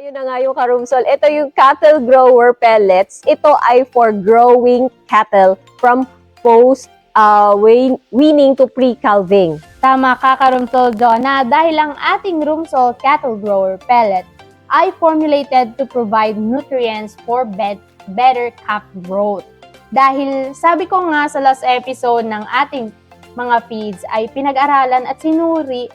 Ayun na nga yung karumsol. Ito yung cattle grower pellets. Ito ay for growing cattle from post uh, wean- weaning to pre-calving. Tama ka, Karumsol Jonah, dahil ang ating Roomsol Cattle Grower Pellet ay formulated to provide nutrients for bet- better calf growth. Dahil sabi ko nga sa last episode ng ating mga feeds ay pinag-aralan at sinuri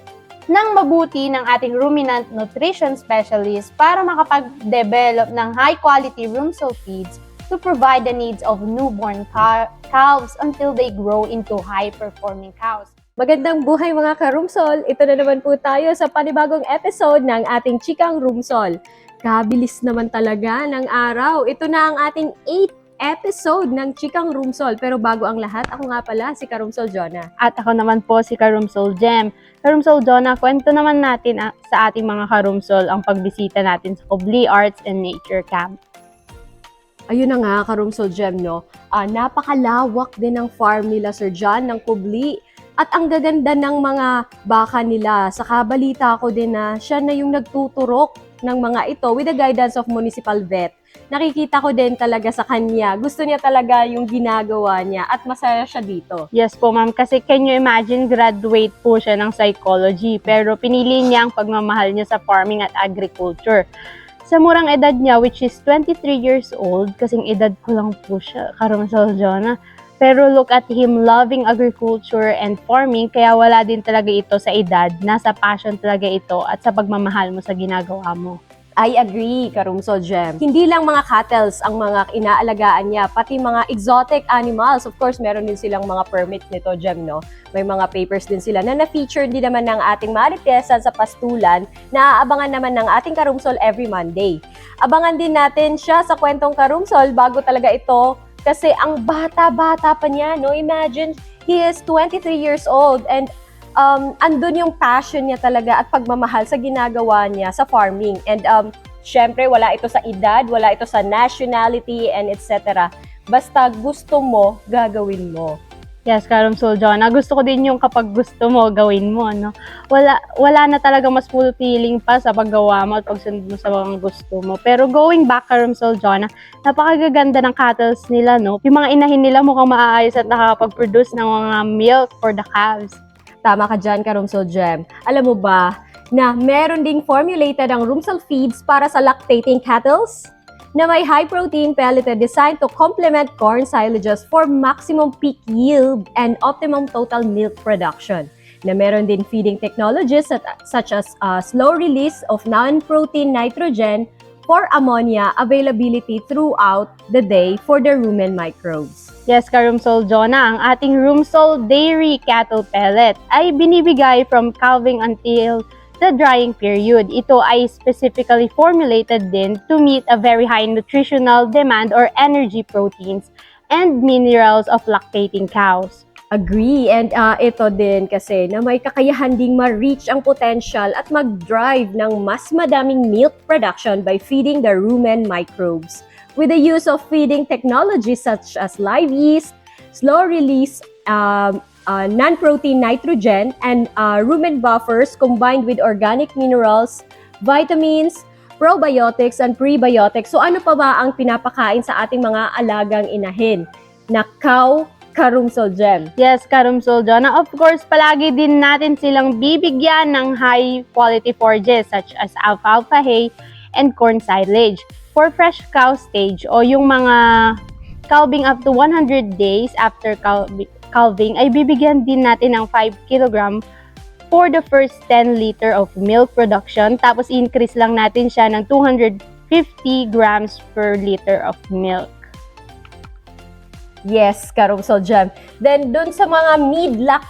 ng mabuti ng ating ruminant nutrition specialist para makapag-develop ng high-quality Roomsol feeds to provide the needs of newborn cal- calves until they grow into high-performing cows. Magandang buhay mga karumsol! Ito na naman po tayo sa panibagong episode ng ating Chikang Rumsol. Kabilis naman talaga ng araw. Ito na ang ating 8th episode ng Chikang Rumsol. Pero bago ang lahat, ako nga pala si Karumsol Jonah. At ako naman po si Karumsol Jem. Karumsol Jonah, kwento naman natin ah, sa ating mga karumsol ang pagbisita natin sa Kubli Arts and Nature Camp. Ayun na nga, Karumsol Gem, no? Ah, napakalawak din ng farm nila, Sir John, ng Kubli. At ang gaganda ng mga baka nila. Sa kabalita ko din na siya na yung nagtuturok ng mga ito with the guidance of municipal vet. Nakikita ko din talaga sa kanya. Gusto niya talaga yung ginagawa niya at masaya siya dito. Yes po ma'am, kasi can you imagine graduate po siya ng psychology pero pinili niya ang pagmamahal niya sa farming at agriculture. Sa murang edad niya, which is 23 years old, kasing edad ko lang po siya, Karumsol Jonah. Pero look at him loving agriculture and farming, kaya wala din talaga ito sa edad. Nasa passion talaga ito at sa pagmamahal mo sa ginagawa mo. I agree, Karumso Gem. Hindi lang mga cattles ang mga inaalagaan niya, pati mga exotic animals. Of course, meron din silang mga permit nito, Gem, no? May mga papers din sila na na-feature din naman ng ating maritesan sa pastulan na aabangan naman ng ating Karumsol every Monday. Abangan din natin siya sa kwentong Karumsol bago talaga ito kasi ang bata-bata pa niya, no? Imagine, he is 23 years old and um, andun yung passion niya talaga at pagmamahal sa ginagawa niya sa farming. And um, syempre, wala ito sa edad, wala ito sa nationality, and etc. Basta gusto mo, gagawin mo. Yes, Karumsol Jonah. Gusto ko din yung kapag gusto mo, gawin mo, no? Wala, wala na talaga mas fulfilling pa sa paggawa mo at pagsunod mo sa mga gusto mo. Pero going back, Karumsol Jonah, napakagaganda ng cattles nila, no? Yung mga inahin nila mukhang maayos at nakakapag-produce ng mga milk for the calves. Tama ka dyan, Karumsol Gem. Alam mo ba na meron ding formulated ang Rumsol feeds para sa lactating cattles? Na may high-protein pelleted designed to complement corn silages for maximum peak yield and optimum total milk production. Na meron din feeding technologies such, as uh, slow release of non-protein nitrogen for ammonia availability throughout the day for the rumen microbes. Yes, Karumsol Jonah, ang ating Roomsol Dairy Cattle Pellet ay binibigay from calving until the drying period. Ito ay specifically formulated din to meet a very high nutritional demand or energy proteins and minerals of lactating cows. Agree. And uh, ito din kasi na may kakayahan ding ma-reach ang potential at mag-drive ng mas madaming milk production by feeding the rumen microbes. With the use of feeding technologies such as live yeast, slow release, um, uh, non-protein nitrogen, and uh, rumen buffers combined with organic minerals, vitamins, probiotics, and prebiotics. So ano pa ba ang pinapakain sa ating mga alagang inahin? Na cow karumsol gem. Yes, Karumsol Jonah. Of course, palagi din natin silang bibigyan ng high quality forages such as alfalfa hay and corn silage. For fresh cow stage o yung mga calving up to 100 days after cal- calving ay bibigyan din natin ng 5 kg for the first 10 liter of milk production tapos increase lang natin siya ng 250 grams per liter of milk. Yes, karumsol gem. Then dun sa mga mid-lac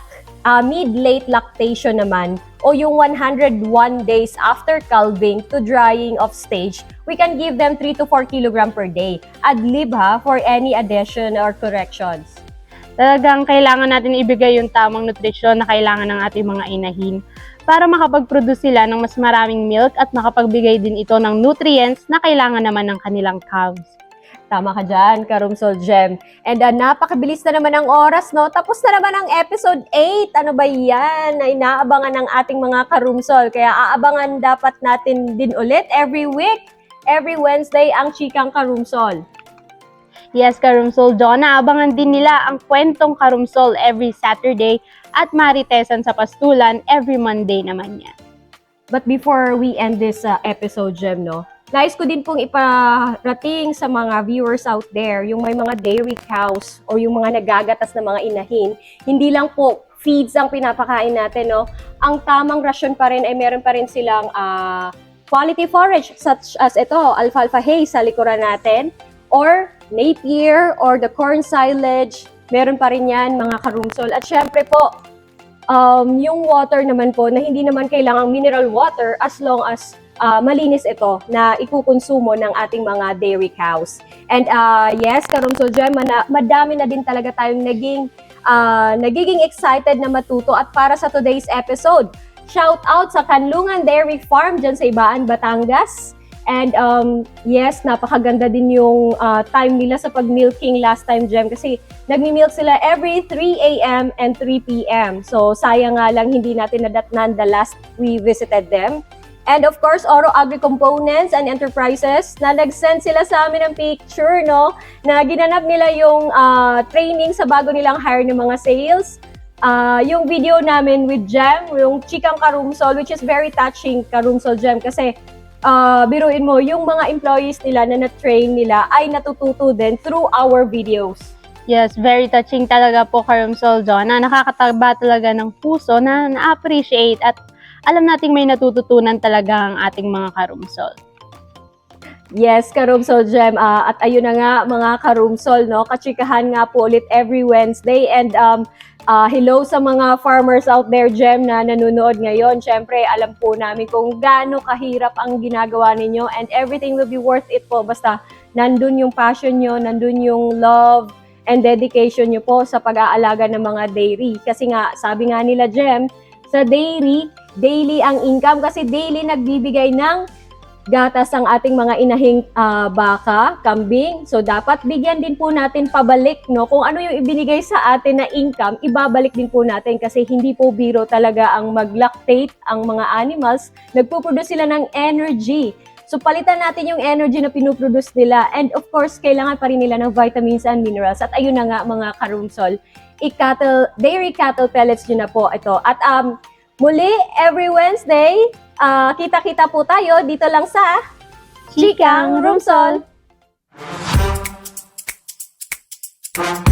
uh, mid-late lactation naman o yung 101 days after calving to drying of stage, we can give them 3 to 4 kg per day. Ad lib ha for any addition or corrections. Talagang kailangan natin ibigay yung tamang nutrisyon na kailangan ng ating mga inahin para makapag-produce sila ng mas maraming milk at makapagbigay din ito ng nutrients na kailangan naman ng kanilang calves. Tama ka dyan, Karumsol Gem. And uh, napakabilis na naman ang oras, no? Tapos na naman ang episode 8. Ano ba yan? Na inaabangan ng ating mga Karumsol. Kaya aabangan dapat natin din ulit every week, every Wednesday, ang Chikang Karumsol. Yes, Karumsol Jo, naabangan din nila ang kwentong Karumsol every Saturday at Maritesan sa Pastulan every Monday naman yan. But before we end this uh, episode, Gem, no? Nais ko din pong iparating sa mga viewers out there, yung may mga dairy cows o yung mga nagagatas na mga inahin, hindi lang po feeds ang pinapakain natin, no? Ang tamang rasyon pa rin ay meron pa rin silang ah, quality forage such as ito, alfalfa hay sa likuran natin or napier or the corn silage, meron pa rin yan mga karumsol. At syempre po, um, yung water naman po na hindi naman kailangang mineral water as long as ah, malinis ito na ikukonsumo ng ating mga dairy cows. And uh, yes, Karumso mana- madami na din talaga tayong naging ah, nagiging excited na matuto at para sa today's episode, shout out sa Kanlungan Dairy Farm dyan sa Ibaan, Batangas. And um, yes, napakaganda din yung ah, time nila sa pag-milking last time, Gem, kasi nagmi-milk sila every 3 a.m. and 3 p.m. So, sayang nga lang hindi natin nadatnan the last we visited them. And of course, Oro Agri Components and Enterprises na nag-send sila sa amin ng picture, no? Na ginanap nila yung ah, training sa bago nilang hire ng mga sales. Ah, yung video namin with Jem, yung Chikang Karumsol, which is very touching, Karumsol Jem, kasi ah, biruin mo, yung mga employees nila na na-train nila ay natututo din through our videos. Yes, very touching talaga po Karumsol Jo na nakakataba talaga ng puso na na-appreciate at alam nating may natututunan talaga ang ating mga Karumsol. Yes, Karumsol Gem. Ah, at ayun na nga mga Karumsol, no? Kachikahan nga po ulit every Wednesday. And um, ah, hello sa mga farmers out there, Gem, na nanonood ngayon. Siyempre, alam po namin kung gaano kahirap ang ginagawa ninyo and everything will be worth it po. Basta nandun yung passion nyo, nandun yung love and dedication nyo po sa pag-aalaga ng mga dairy. Kasi nga, sabi nga nila, Gem, sa dairy, daily ang income kasi daily nagbibigay ng gatas ang ating mga inahing ah, baka, kambing. So dapat bigyan din po natin pabalik, no? Kung ano yung ibinigay sa atin na income, ibabalik din po natin kasi hindi po biro talaga ang mag-lactate ang mga animals. Nagpo-produce sila ng energy. So palitan natin yung energy na pinuproduce nila. And of course, kailangan pa rin nila ng vitamins and minerals. At ayun na nga mga karumsol, i-cattle, dairy cattle pellets nyo na po ito. At um, Muli, every Wednesday, uh, kita-kita po tayo dito lang sa Chikang Rumsol. Rumsol.